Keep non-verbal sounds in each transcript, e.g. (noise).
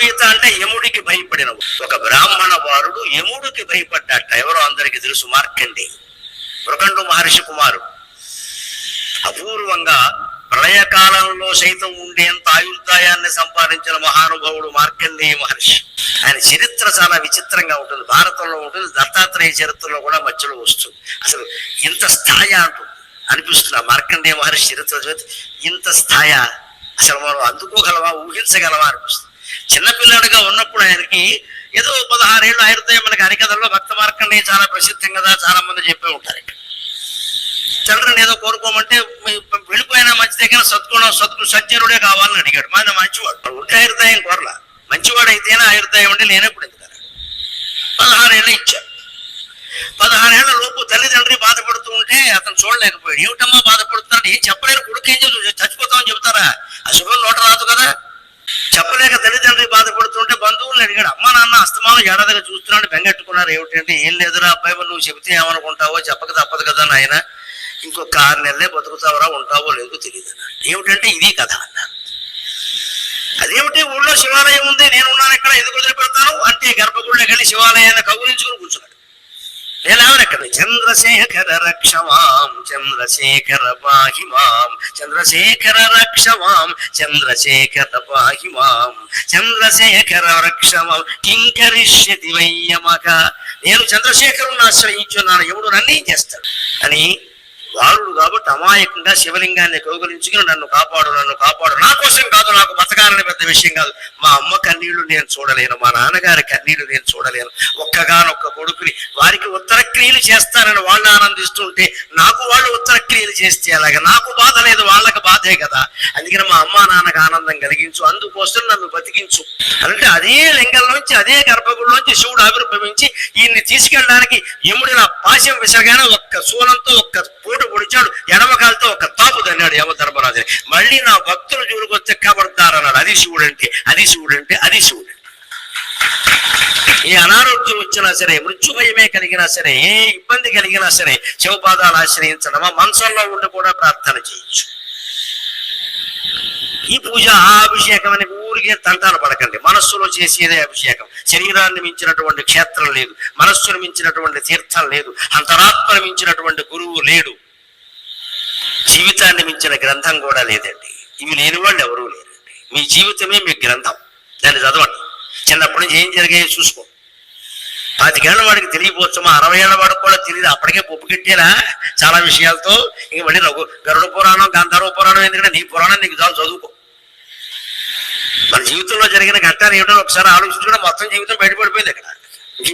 పీత అంటే యముడికి భయపడిన ఒక బ్రాహ్మణ వారుడు యముడికి భయపడ్డట. ఎవరో అందరికీ తెలుసు మార్కండి. మృగండు మహర్షి కుమారుడు. అపూర్వంగా ప్రళయకాలంలో సైతం ఉండేంత ఆయుర్దాయాన్ని సంపాదించిన మహానుభావుడు మార్కండేయ మహర్షి. ఆయన చరిత్ర చాలా విచిత్రంగా ఉంటుంది. భారతంలో ఉంటుంది దత్తాత్రేయ చరిత్రలో కూడా మధ్యలో వస్తుంది. అసలు ఇంత స్థాయి అంటుంది అనిపిస్తుంది ఆ మార్కండేయ మహర్షి చరిత్ర చదివితే ఇంత స్థాయి. అసలు మనం అందుకోగలవా ఊహించగలవా అనిపిస్తుంది. చిన్నపిల్లాడుగా ఉన్నప్పుడు ఆయనకి ఏదో పదహారేళ్ళు ఆయనతో మనకి హరికథల్లో భక్త మార్కండేయ చాలా ప్రసిద్ధం కదా చాలా మంది చెప్పే ఉంటారు ఇక్కడ. తండ్రిని ఏదో కోరుకోమంటే వెళ్ళిపోయినా మంచిదే కానీ సద్గుణం సద్గు సజ్జనుడే కావాలని అడిగాడు. మా మంచివాడు. ఉంటే ఆయుర్దాయం కోరలా. మంచివాడు అయితేనే ఆయుర్దాయం అంటే లేనప్పుడు ఎందుకు పదహారేళ్ళు ఇచ్చాడు పదహారేళ్ళ లోపు తల్లిదండ్రి బాధపడుతూ ఉంటే అతను చూడలేకపోయాడు. ఏమిటమ్మా బాధపడుతున్నాడు? ఏం చెప్పలేరు? కొడుకు ఏం చెప్తారా చచ్చిపోతామని చెబుతారా? అశుభం నోట రాదు కదా. చెప్పలేక తల్లిదండ్రి బాధపడుతుంటే బంధువులను అడిగాడు అమ్మ నాన్న అస్తమానం ఏడాదిగా చూస్తున్నాడు బెంగెట్టుకున్నారు ఏమిటంటే ఏం లేదురా అబ్బాయి నువ్వు చెబితే ఏమనుకుంటావో చెప్పక తప్పదు కదా నాయన ఇంకొక ఆరు నెలలే బతుకుతావరా ఉంటావో లేదో తెలియదు ఏమిటంటే ఇది కథ అన్న అదేమిటి ఊళ్ళో శివాలయం ఉంది నేను ఉన్నాను ఇక్కడ ఎందుకు వదిలిపెడతాను? అంటే గర్భగుడిలోకి వెళ్ళి శివాలయాన్ని కౌగులించుకుని కూర్చున్నాడు. నేనేమని అక్కడ చంద్రశేఖర రక్షమాం చంద్రశేఖర పాహిమాం చంద్రశేఖర రక్షమాం చంద్రశేఖర పాహిమాం చంద్రశేఖర రక్షమాం కింకరిష్యతి వయ్యమక? నేను చంద్రశేఖరుని ఆశ్రయించున్నాను ఎవడు నన్నేం చేస్తాడు? అని బాలుడు కాబట్టి అమాయకంగా శివలింగాన్ని కౌగలించుకుని నన్ను కాపాడు నన్ను కాపాడు. నా కోసం కాదు నాకు బతకాలని పెద్ద విషయం కాదు. మా అమ్మ కన్నీళ్ళు నేను చూడలేను మా నాన్నగారి కన్నీళ్ళు నేను చూడలేను. ఒక్కగానొక్క కొడుకుని వారికి ఉత్తర క్రియలు చేస్తానని వాళ్ళు ఆనందిస్తుంటే నాకు వాళ్ళు ఉత్తర క్రియలు చేస్తే అలాగే? నాకు బాధ లేదు వాళ్ళకి బాధే కదా. అందుకని మా అమ్మ నాన్నకు ఆనందం కలిగించు అందుకోసం నన్ను బతికించు. అంటే అదే లింగంలోంచి అదే గర్భగుడిలోంచి శివుడు ఆవిర్భవించి ఈయన్ని తీసుకెళ్ళడానికి యముడి నా పాశం విసరగానే ఒక్క శూలంతో ఒక్క పూట పొడిచాడు ఎడమకాలతో ఒక తాపు తన్నాడు యమధర్మరాజుని మళ్ళీ నా భక్తులు చూడుకొస్తే కబడతారన్నాడు. అది శివుడు అంటే అది శివుడు అంటే అది శివుడు. ఏ అనారోగ్యం వచ్చినా సరే మృత్యు భయమే కలిగినా సరే ఏ ఇబ్బంది కలిగినా సరే శివపాదాలు ఆశ్రయించడమా? మనసంలో ఉండి కూడా ప్రార్థన చేయొచ్చు. ఈ పూజ ఆ అభిషేకం అని ఊరికే తంటాలు పడకండి. మనస్సులో చేసేదే అభిషేకం. శరీరాన్ని మించినటువంటి క్షేత్రం లేదు. మనస్సును మించినటువంటి తీర్థం లేదు. అంతరాత్మను మించినటువంటి గురువు లేడు. జీవితాన్ని మించిన గ్రంథం కూడా లేదండి. ఇవి లేని వాళ్ళు ఎవరూ లేరండి. మీ జీవితమే మీ గ్రంథం. దాన్ని చదవండి. చిన్నప్పటి నుంచి ఏం జరిగాయో చూసుకో. పాతికేళ్ళ వాడికి తెలియపోవచ్చుమా? అరవై ఏళ్ళ వాడికి కూడా తెలియదు. అప్పటికే పొప్పుకెట్టేలా చాలా విషయాలతో. ఇంక మళ్ళీ రఘు గరుడ పురాణం గాంధర్వ పురాణం ఎందుకంటే నీ పురాణం నీకు చాలు చదువుకో. మన జీవితంలో జరిగిన ఘట్టాలు ఏమిటో ఒకసారి ఆలోచించుకుంటే మొత్తం జీవితం బయటపడిపోయింది ఇక్కడ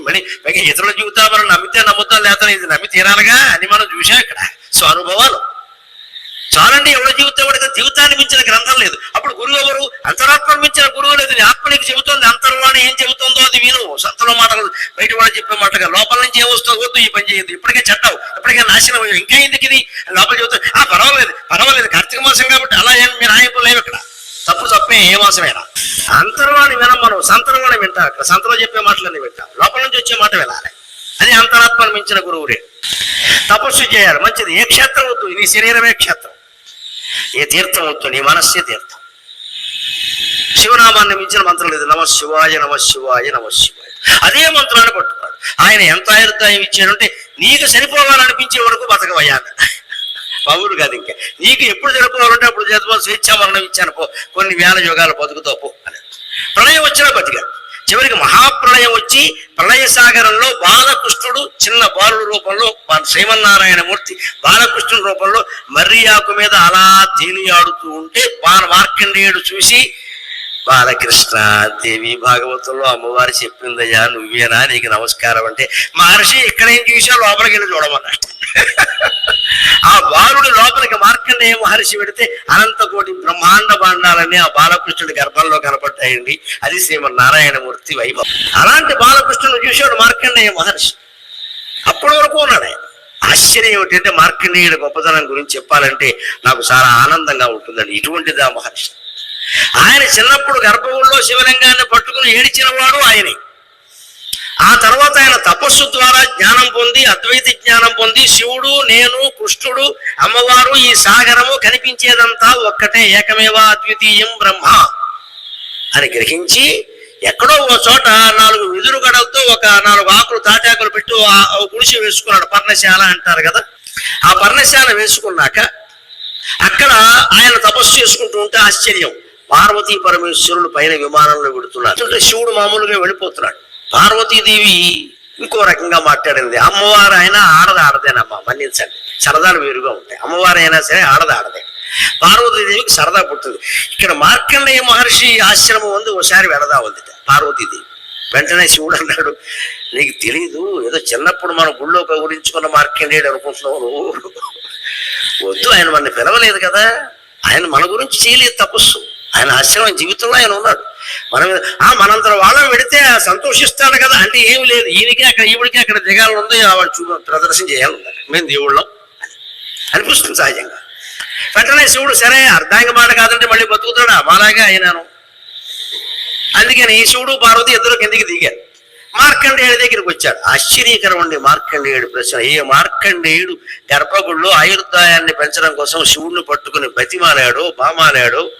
మళ్ళీ పైగా ఇతరుల జీవితాలు మనం నమ్మితే నమ్ముతాం లేదా ఇది నమ్మి తీరాలిగా అని మనం చూసాం ఇక్కడ. సో అనుభవాలు. చాలండి ఎవరి జీవితం ఎవరికి జీవితాన్ని మించిన గ్రంథం లేదు. అప్పుడు గురువు ఎవరు? అంతరాత్మను మించిన గురువు లేదు. నీ ఆత్మ నీకు చెబుతోంది. అంతర్వాణి ఏం చెబుతుందో అది విను. సంతలో మాటలు బయట వాళ్ళు చెప్పే మాటగా లోపల నుంచి ఏమొస్తుందో వద్దు ఈ పని చేయదు ఇప్పటికే చెడ్డావు. ఇప్పటికే నాశనం అయ్యావు. ఇంకా ఎందుకు ఇది? లోపల చెబుతుంది ఆ పర్వాలేదు పర్వాలేదు. కార్తీక మాసం కాబట్టి అలా ఏం మీరు ఆయన లేవు ఇక్కడ. తప్పు తప్పే ఏ మాసమేనా. అంతర్వాణి వినం మనం సంతర్వాణి వింటాం అక్కడ. సంతలో చెప్పే మాటలన్నీ వింటాం. లోపల నుంచి వచ్చే మాట వెళ్ళాలి అది అంతరాత్మను మించిన గురువుడే. తపస్సు చేయాలి. మంచిది. ఏ క్షేత్రం వద్దు? నీ శరీరమే క్షేత్రం. ఏ తీర్థం వద్దు నీ మనస్సే తీర్థం. శివనామాన్ని మించిన మంత్రం లేదు. నమ శివాయ నమ శివాయ నమ శివాయ. అదే మంత్రాన్ని పట్టుకోవాలి. ఆయన ఎంత ఆయుర్దాయం ఇచ్చాడంటే నీకు సరిపోవాలనిపించే వరకు బతకవయ్యాను పౌరు కాదు ఇంకా. నీకు ఎప్పుడు సరిపోవాలంటే అప్పుడు చదువు స్వేచ్ఛా మరణం ఇచ్చాను పో. కొన్ని వేల యుగాలు బతుకుతో పో అని. ప్రళయం వచ్చినా బతికాడు చివరికి మహాప్రళయం వచ్చి ప్రళయ సాగరంలో బాలకృష్ణుడు చిన్న బాలుడు రూపంలో శ్రీమన్నారాయణమూర్తి బాలకృష్ణుడి రూపంలో మర్రియాకు మీద అలా తేలియాడుతూ ఉంటే బాల మార్కండేయుడు చూసి బాలకృష్ణ దేవి భాగవతంలో అమ్మవారు చెప్పిందయ్యా నువ్వేనా నీకు నమస్కారం అంటే మహర్షి ఇక్కడేం చూసా లోపలికి వెళ్ళి చూడమన్నాడు (laughs) ఆ బాలుడు లోపలికి మార్కండేయ మహర్షి పెడితే అనంతకోటి బ్రహ్మాండ బాండాలన్నీ ఆ బాలకృష్ణుడి గర్భంలో కనపడ్డాయండి. అది శ్రీమన్నారాయణమూర్తి వైభవం. అలాంటి బాలకృష్ణుడు చూశాడు మార్కండేయ మహర్షి. అప్పటి వరకు ఉన్నాడు. ఆయన ఆశ్చర్యం ఏమిటంటే మార్కండేయుడి గొప్పతనం గురించి చెప్పాలంటే నాకు చాలా ఆనందంగా ఉంటుందండి. ఇటువంటిది ఆ మహర్షి. ఆయన చిన్నప్పుడు గర్భగుడిలో శివలింగాన్ని పట్టుకుని ఏడిచిన వాడు ఆయనే. ఆ తర్వాత ఆయన తపస్సు ద్వారా జ్ఞానం పొంది అద్వైత జ్ఞానం పొంది శివుడు నేను కృష్ణుడు అమ్మవారు ఈ సాగరము కనిపించేదంతా ఒక్కటే ఏకమేవా అద్వితీయం బ్రహ్మ అని గ్రహించి ఎక్కడో ఓ చోట నాలుగు వెదురు గడలతో ఒక నాలుగు ఆకులు తాటాకులు పెట్టి గుడిసి వేసుకున్నాడు పర్ణశాల అంటారు కదా. ఆ పర్ణశాల వేసుకున్నాక అక్కడ ఆయన తపస్సు చేసుకుంటూ ఉంటే ఆశ్చర్యం. పార్వతీ పరమేశ్వరులు పైన విమానంలో వెడుతున్నారు అంటే శివుడు మామూలుగా వెళ్ళిపోతున్నాడు. పార్వతీదేవి ఇంకో రకంగా మాట్లాడింది. అమ్మవారు అయినా ఆడది ఆడదేనమ్మా మన్నించండి. సరదాలు వేరుగా ఉంటాయి. అమ్మవారు అయినా సరే ఆడది ఆడదే. పార్వతీదేవికి సరదా పుట్టింది. ఇక్కడ మార్కండేయ మహర్షి ఆశ్రమం ఉంది ఒకసారి వెళదా ఉంది. పార్వతీదేవి. వెంటనే శివుడు అన్నాడు నీకు తెలీదు ఏదో చిన్నప్పుడు మన గుళ్ళో కౌరించుకున్న మార్కండేయుడు అనుకుంటున్నావు వద్దు ఆయన మన పిలవలేదు కదా. ఆయన మన గురించి చేయలేదు తపస్సు. ఆయన ఆశ్రమం జీవితంలో ఆయన ఉన్నాడు. మనం ఆ మనంతరం వాళ్ళని పెడితే సంతోషిస్తాడు కదా. అంటే ఏమి లేదు. ఈయనకి అక్కడ ఈవిడికి అక్కడ దిగాలని ఉంది వాళ్ళు చూ ప్రదర్శన చేయాలి. మేము దేవుళ్ళం. అని అనిపిస్తుంది సహజంగా. వెంటనే శివుడు సరే అర్ధాంగ మాట కాదంటే మళ్ళీ బతుకుతాడా? మాలాగా అయినాను. అందుకని శివుడు పార్వతి ఇద్దరు కిందికి దిగారు. మార్కండేయుడి దగ్గరికి వచ్చాడు ఆశ్చర్యకరం అండి మార్కండేయుడు ప్రశ్న. ఏ మార్కండేయుడు గర్భగుళ్ళు ఆయుర్దాయాన్ని పెంచడం కోసం శివుణ్ణి పట్టుకుని బతిమాలాడు బామాలాడు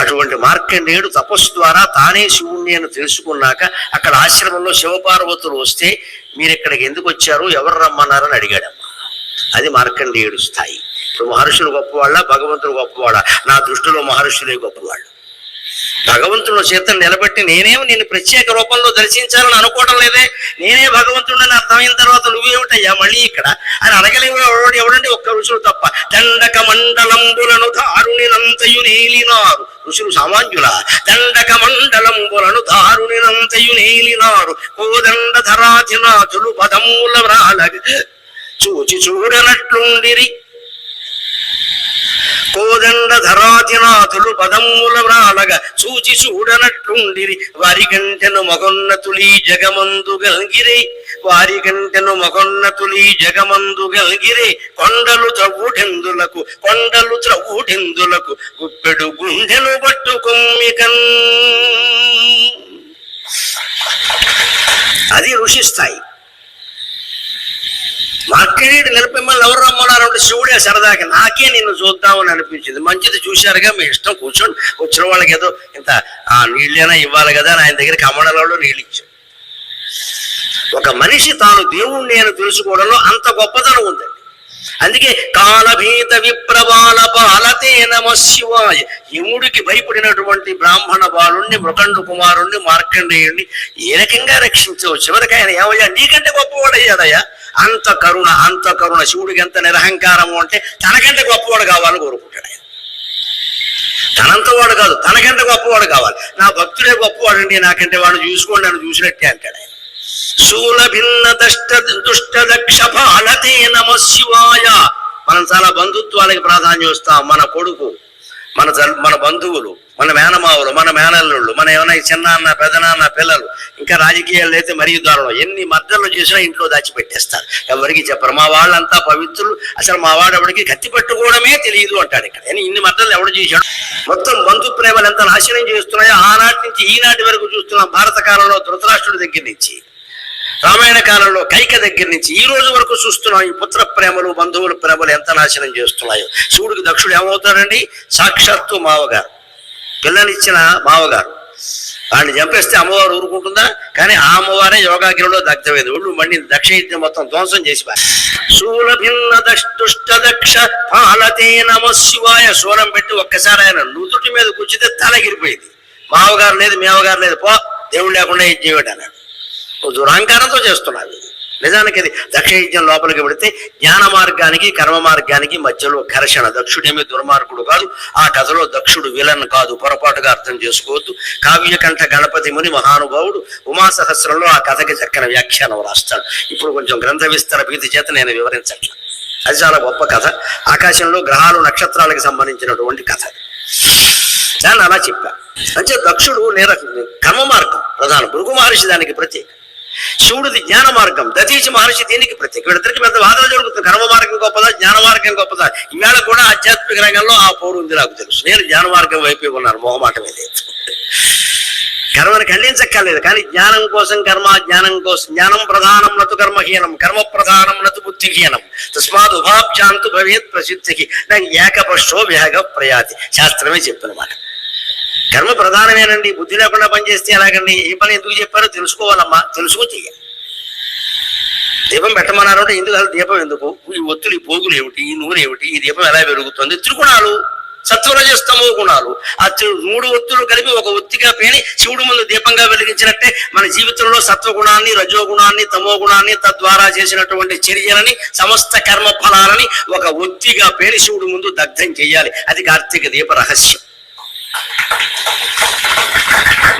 అటువంటి మార్కండేయుడు తపస్సు ద్వారా తానే శివుణ్ణి అని తెలుసుకున్నాక అక్కడ ఆశ్రమంలో శివపార్వతులు వస్తే మీరు ఇక్కడికి ఎందుకు వచ్చారు? ఎవరు రమ్మన్నారని అడిగాడమ్మ అది మార్కండేయుడు స్థాయి. ఇప్పుడు మహర్షులు గొప్పవాళ్ళ భగవంతుడు గొప్పవాళ్ళ. నా దృష్టిలో మహర్షులే గొప్పవాళ్ళు. భగవంతుడు చేతను నిలబెట్టి నేనేమి నిన్ను ప్రత్యేక రూపంలో దర్శించాలని అనుకోవడం లేదే. నేనే భగవంతుడిని అర్థమైన తర్వాత నువ్వేమిటయ్యా మళ్ళీ ఇక్కడ? అని అడగలేవు ఎవడు ఎవడంటే ఒక్క ఋషులు తప్ప. దండక మండలంబులను దారుణినంతయు నేలినారు. ఋషులు సామాన్యుల. దండక మండలంబులను దారుణినంతయు నేలినారు. కోదండ ధరాధినాథులు పదమూల వ్రాలగ చూచి చూడనట్లుండిరి కోదండ ధరాధినాథులు పదముల వ్రాలగా చూచి చూడనట్లుండిరి వారి గంటెను మగొన్నతులి జగమందు గల్గిరే. వారి గంటెను మగొన్నతులి జగమందు గల్గిరే. కొండలు త్రవ్వుటెందులకు కొండలు త్రవ్వుటెందులకు గుప్పెడు గుండెను పట్టు కొమ్మికన్. అది ఋషి స్థాయి. మార్కెట్ నిలబెమ్మల్ని ఎవరు రమ్మన్నారంటే శివుడే సరదాకి నాకే నిన్ను చూద్దామని అనిపించింది. మంచిది చూశారుగా మీ ఇష్టం కూర్చొని వచ్చిన వాళ్ళకి ఏదో ఇంత ఆ నీళ్ళైనా ఇవ్వాలి కదా ఆయన దగ్గర కమడలలో నీళ్ళు ఇచ్చాడు ఒక మనిషి తాను దేవుణ్ణి అని తెలుసుకోవడంలో అంత గొప్పతనం ఉందండి. అందుకే కాలభీత విప్రబాల బాలతే నమ శివాయ. యముడికి భయపడినటువంటి బ్రాహ్మణ బాలుణ్ణి మృకండు కుమారుణ్ణి మార్కండేయుణ్ణి ఏ రకంగా రక్షించవచ్చు చివరికి ఆయన ఏమయ్యా నీకంటే గొప్పవాడయ్యాడయ్యా. అంత కరుణ అంత కరుణ శివుడికి ఎంత నిరహంకారము అంటే తనకంటే గొప్పవాడు కావాలని కోరుకుంటాడు ఆయన. తనంత వాడు కాదు తనకంటే గొప్పవాడు కావాలి. నా భక్తుడే గొప్పవాడండి నాకంటే వాడు చూసుకోండి నన్ను చూసినట్టే అంటాడు ఆయన. శూలభిన్న దష్ట దుష్ట దక్ష భాలతే నమ శివాయ. మనం చాలా బంధుత్వాలకి ప్రాధాన్యం ఇస్తాం మన కొడుకు మన మన బంధువులు. మన మేనమావులు మన మేనల్లుళ్ళు మన ఏమైనా చిన్నాన్న పెదనాన్న పిల్లలు ఇంకా రాజకీయాలు అయితే మరీ దారుణం. ఎన్ని మద్దతులు చేసినా ఇంట్లో దాచిపెట్టేస్తారు. ఎవరికి చెప్పరు. మా వాళ్ళంతా పవిత్రులు. అసలు మా వాడు ఎవరికి కత్తి పట్టుకోవడమే తెలియదు అంటాడు ఇక్కడ. కానీ ఇన్ని మద్దతులు ఎవడు చేశాడు? మొత్తం బంధు ప్రేమలు ఎంత నాశనం చేస్తున్నాయో ఆనాటి నుంచి ఈనాటి వరకు చూస్తున్నాం భారత కాలంలో ధృతరాష్ట్రుడి దగ్గర నుంచి. రామాయణ కాలంలో కైక దగ్గర నుంచి. ఈ రోజు వరకు చూస్తున్నాం ఈ పుత్ర ప్రేమలు బంధువుల ప్రేమలు ఎంత నాశనం చేస్తున్నాయో. శివుడికి దక్షుడు ఏమవుతాడండి? సాక్షాత్తు మావగారు పిల్లనిచ్చిన మావగారు వాడిని చంపేస్తే అమ్మవారు ఊరుకుంటుందా? కానీ ఆ అమ్మవారే యోగాగిరిలో దగ్ధమైంది. ఒళ్ళు మండి దక్షయజ్ఞం మొత్తం ధ్వంసం చేసి శూలభిన్న దష్టుష్ట దక్ష పాలతే నమ శివాయ శూలం పెట్టి ఒక్కసారి ఆయన నుదుటి మీద కూర్చుంటే తలగిరిపోయింది మావగారు లేదు మేవగారు లేదు పో దేవుడు లేకుండా ఏం చేయడు అన్నాడు. దురహంకారంతో చేస్తున్నావు. నిజానికి అది దక్షయజ్ఞం లోపలికి పెడితే జ్ఞాన మార్గానికి కర్మ మార్గానికి మధ్యలో ఘర్షణ. దక్షుడేమి దుర్మార్గుడు కాదు. ఆ కథలో దక్షుడు విలన్ కాదు. పొరపాటుగా అర్థం చేసుకోవద్దు. కావ్యకంఠ గణపతి ముని మహానుభావుడు ఉమా సహస్రంలో ఆ కథకి చక్కని వ్యాఖ్యానం రాస్తాడు. ఇప్పుడు కొంచెం గ్రంథ విస్తర భీతి చేత నేను వివరించట్లేదు అది చాలా గొప్ప కథ. ఆకాశంలో గ్రహాలు నక్షత్రాలకు సంబంధించినటువంటి కథ. దాన్ని అలా చెప్పా. అంటే దక్షుడు నేర కర్మ మార్గం ప్రధానం. భృగు మహర్షి దానికి ప్రత్యేక శివుడిది జ్ఞాన మార్గం. దతీచి మహర్షి దీనికి ప్రత్యేక వీళ్ళిద్దరికి పెద్ద వాదన జరుగుతుంది. కర్మ మార్గం గొప్పదా జ్ఞాన మార్గం గొప్పదా? ఈవేళ కూడా ఆధ్యాత్మిక రంగంలో ఆ పోరు ఉంది నాకు తెలుసు. నేను జ్ఞాన మార్గం వైపు ఉన్నాను మొహమాటమే లేదు కర్మను ఖండించక్కర్లేదు కానీ జ్ఞానం కోసం కర్మ జ్ఞానం కోసం జ్ఞానం ప్రధానం నతు కర్మహీనం కర్మ ప్రధానం నతు బుద్ధిహీనం. తస్మాత్ ఉభాభ్యాంతు భవేత్ ప్రసిద్ధికి నాకు ఏకపక్షో విహగ ప్రయాతి. శాస్త్రమే చెప్పినమాట కర్మ ప్రధానమేనండి. బుద్ధి లేకుండా పనిచేస్తే ఎలాగండి? ఏ పని ఎందుకు చెప్పారో తెలుసుకోవాలమ్మా. తెలుసుకో చెయ్యాలి. దీపం పెట్టమన్నారు అంటే ఎందుకు? అసలు దీపం ఎందుకు? ఈ ఒత్తులు ఈ పోగులు ఏమిటి? ఈ నూనె ఏమిటి? ఈ దీపం ఎలా పెరుగుతుంది త్రిగుణాలు సత్వరజస్తమో గుణాలు ఆ మూడు ఒత్తులు కలిపి ఒక ఒత్తిగా పేని శివుడు ముందు దీపంగా వెలిగించినట్టే మన జీవితంలో సత్వగుణాన్ని రజోగుణాన్ని తమో గుణాన్ని తద్వారా చేసినటువంటి చర్యలని సమస్త కర్మ ఫలాలని ఒక ఒత్తిగా పేని శివుడు ముందు దగ్ధం చేయాలి. అది కార్తీక దీప రహస్యం.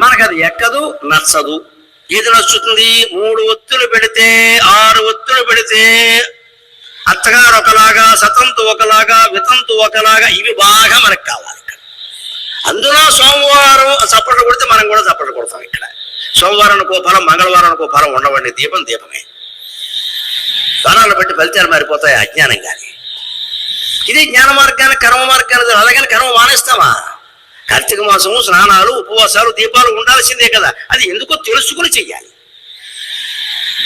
మనకు అది ఎక్కదు నచ్చదు. ఇది నచ్చుతుంది? మూడు ఒత్తులు పెడితే ఆరు ఒత్తులు పెడితే అత్తగారు ఒకలాగా సతంతు ఒకలాగా వితంతు ఒకలాగా ఇవి బాగా మనకు కావాలి ఇక్కడ. అందులో సోమవారం చప్పట్లు కొడితే మనం కూడా చప్పట్లు కొడతాం ఇక్కడ. సోమవారానికి ఓ ఫలం మంగళవారానికి ఓ ఫలం ఉండవండి. దీపం దీపమే. ఫలాలను బట్టి ఫలితాలు మారిపోతాయి అజ్ఞానం కానీ. ఇది జ్ఞాన మార్గాన్ని కర్మ మార్గాన్ని అలాగని కర్మ మానేస్తామా? కార్తీక మాసము స్నానాలు ఉపవాసాలు దీపాలు ఉండాల్సిందే కదా. అది ఎందుకో తెలుసుకుని చెయ్యాలి.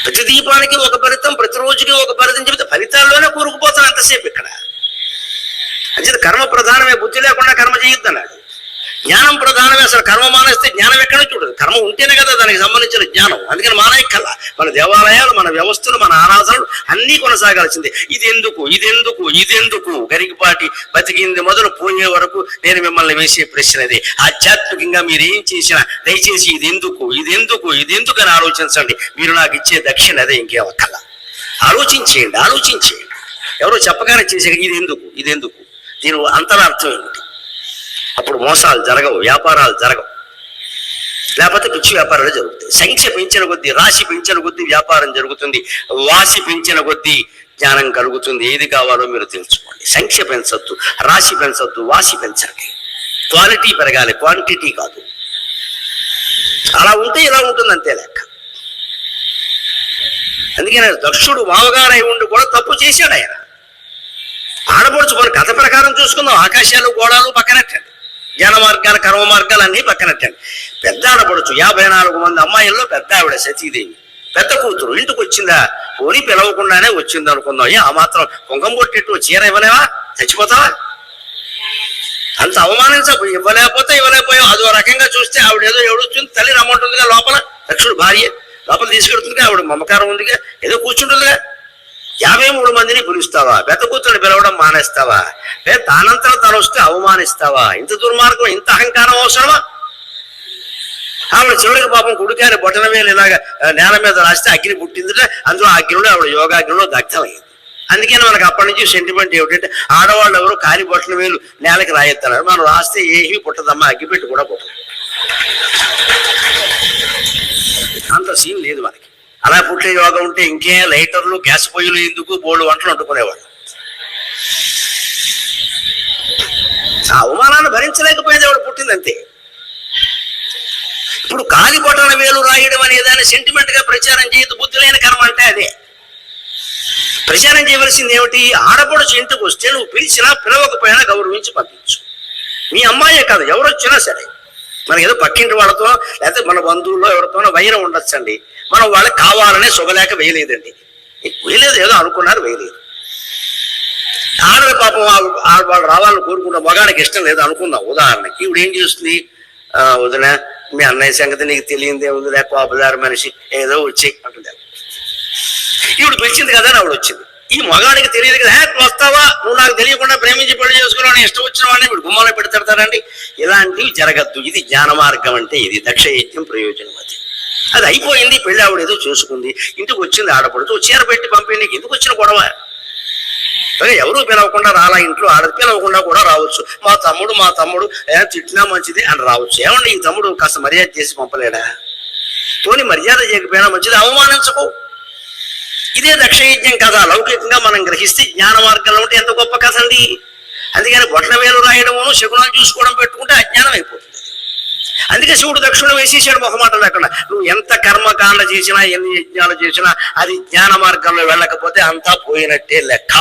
ప్రతి దీపానికి ఒక ఫలితం ప్రతిరోజుకి ఒక ఫలితం చెబితే ఫలితాల్లోనే కూరుకుపోతాను అంతసేపు ఇక్కడ. అంచేత కర్మ ప్రధానమే బుద్ధి లేకుండా కర్మ చేయొద్దన్నాడు. జ్ఞానం ప్రధానమే అసలు. కర్మ మానేస్తే జ్ఞానం ఎక్కడ చూడదు కర్మ ఉంటేనే కదా దానికి సంబంధించిన జ్ఞానం. అందుకని మానేయక్కల్లా మన దేవాలయాలు మన వ్యవస్థలు మన ఆరాధనలు అన్నీ కొనసాగాల్సిందే. ఇది ఎందుకు ఇది ఎందుకు ఇది ఎందుకు గరికపాటి బతికింది మొదలు పోయే వరకు నేను మిమ్మల్ని వేసే ప్రశ్న ఇది. ఆధ్యాత్మికంగా మీరు ఏం చేసినా దయచేసి ఇది ఎందుకు ఇది ఎందుకు ఇది ఎందుకు అని ఆలోచించండి. మీరు నాకు ఇచ్చే దక్షిణ అదే ఇంకేం ఆలోచించేయండి ఆలోచించేయండి. ఎవరో చెప్పగానే చేసే ఇది ఎందుకు ఇది ఎందుకు దీని అంతరార్థం ఏమిటి? అప్పుడు మోసాలు జరగవు వ్యాపారాలు జరగవు. లేకపోతే పిచ్చి వ్యాపారాలు జరుగుతాయి. సంఖ్య పెంచిన కొద్దీ రాశి పెంచిన కొద్దీ వ్యాపారం జరుగుతుంది. వాసి పెంచిన కొద్దీ జ్ఞానం కలుగుతుంది. ఏది కావాలో మీరు తెలుసుకోండి. సంఖ్య పెంచద్దు రాశి పెంచద్దు వాసి పెంచండి. క్వాలిటీ పెరగాలి క్వాంటిటీ కాదు. అలా ఉంటే ఇలా ఉంటుంది అంతే లెక్క. అందుకని దక్షుడు మామగారై ఉండి కూడా తప్పు చేశాడు ఆయన. ఆడపడుచు మన కథ ప్రకారం చూసుకుందాం. ఆకాశాలు గోడాలు పక్కనట్టండి. జ్ఞాన మార్గాలు కర్మ మార్గాలు అన్నీ పక్కనెట్టండి పెద్ద ఆడపడచ్చు యాభై నాలుగు మంది అమ్మాయిల్లో పెద్ద ఆవిడ సతీదేవి. పెద్ద కూతురు. ఇంటికి వచ్చిందా? పోనీ పిలవకుండానే వచ్చింది అనుకుందాం. ఏ ఆ మాత్రం కుంకం కొట్టేట్టు చీర ఇవ్వలేవా? చచ్చిపోతావా? అంత అవమానించకు. ఇవ్వలేకపోతే ఇవ్వలేకపోయావు. అదో రకంగా చూస్తే ఆవిడ ఏదో ఏడుస్తుంది. తల్లి రమ్మంటుందిగా లోపల. దక్షుడు భార్య. లోపల తీసుకెడుతుందిగా ఆవిడ మమకారం ఉందిగా. ఏదో కూర్చుంటుందిగా. యాభై మూడు మందిని పిలుస్తావా? పెద్ద కూతురు పిలవడం మానేస్తావా? లేదా తానంతరం తను వస్తే అవమానిస్తావా? ఇంత దుర్మార్గం ఇంత అహంకారం అవసరమా? ఆవిడ చివరికి పాపం కుడికాయని బొటన వేలు ఇలాగా నేల మీద రాస్తే అగ్ని పుట్టిందిట. అందులో అగ్నిలో ఆవిడ యోగాగ్నిలో దగ్ధమైంది. అందుకని మనకు అప్పటి నుంచి సెంటిమెంట్ ఏమిటంటే ఆడవాళ్ళు ఎవరు కాలి బొట్టల వేలు నేలకి రాయిస్తారు మనం రాస్తే ఏమీ పుట్టదమ్మా అగ్గిపెట్టి కూడా పుట్టదు. అంత సీన్ లేదు మనకి. అలా పుట్టే యోగం ఉంటే ఇంకే లైటర్లు గ్యాస్ పొయ్యిలు ఎందుకు? బోళ్ళు వంటలు వండుకునేవాళ్ళు. ఆ అవమానాన్ని భరించలేకపోయేది ఎవడు? పుట్టిందంతే. ఇప్పుడు కాలి బొటన వేలు రాయడం అనేదాన్ని సెంటిమెంట్గా ప్రచారం చేయదు బుద్ధి లేని కర్మ అంటే అదే. ప్రచారం చేయవలసింది ఏమిటి? ఆడపడుచు ఇంటికి వస్తే నువ్వు పిలిచినా పిలవకపోయినా గౌరవించి పంపించు. మీ అమ్మాయే కాదు ఎవరు వచ్చినా సరే. మనకి ఏదో పక్కింటి వాళ్ళతో లేకపోతే మన బంధువుల్లో ఎవరితోనో వైరం ఉండొచ్చండి. మనం వాళ్ళకి కావాలనే శుభలేక వేయలేదండి. వేయలేదు ఏదో అనుకున్నారు వేయలేదు. ఆడ పాపం వాళ్ళు రావాలని కోరుకున్న మగానికి ఇష్టం లేదు అనుకుందాం. ఉదాహరణకి ఇప్పుడు ఏం చేస్తుంది? వదిన మీ అన్నయ్య సంగతి నీకు తెలియందే ఉందిలే పాపదారు మనిషి ఏదో వచ్చి అంటుంది ఇప్పుడు పిలిచింది కదా అని ఆవిడ వచ్చింది. ఈ మగాడికి తెలియదు కదా వస్తావా? నువ్వు నాకు తెలియకుండా ప్రేమించి పెళ్ళి చేసుకున్నావు ఇష్టం వచ్చిన వాడిని ఇప్పుడు గుమ్మాలో పెడతాడండి ఇలాంటివి జరగద్దు. ఇది జ్ఞాన మార్గం అంటే ఇది దక్ష యజ్ఞం ప్రయోజనం అది. అది అయిపోయింది పెళ్ళి ఆవిడ ఏదో చేసుకుంది. ఇంటికి వచ్చింది ఆడపడుతూ చీర పెట్టి పంపి ఎందుకు వచ్చిన గొడవ? సరే ఎవరు పిలవకుండా రాలా ఇంట్లో ఆడ పిలవకుండా కూడా రావచ్చు. మా తమ్ముడు మా తమ్ముడు తిట్టినా మంచిది అని రావచ్చు. ఏమండి ఈ తమ్ముడు కాస్త మర్యాద చేసి పంపలేడా? తోని మర్యాద చేయకపోయినా మంచిది అవమానించకు. ఇదే దక్షయజ్ఞం కథ లౌకికంగా మనం గ్రహిస్తే జ్ఞాన మార్గంలో ఉంటే ఎంత గొప్ప కథ అండి. అందుకని బొట్ల వేలు రాయడము శకునాలు చూసుకోవడం పెట్టుకుంటే అజ్ఞానం అయిపోతుంది. అందుకే శివుడు దక్షిణ వేసేసాడు మొహమాట లేకుండా. నువ్వు ఎంత కర్మకాండ చేసినా ఎన్ని యజ్ఞాలు చేసినా అది జ్ఞాన మార్గంలో వెళ్ళకపోతే అంతా పోయినట్టే లెక్క.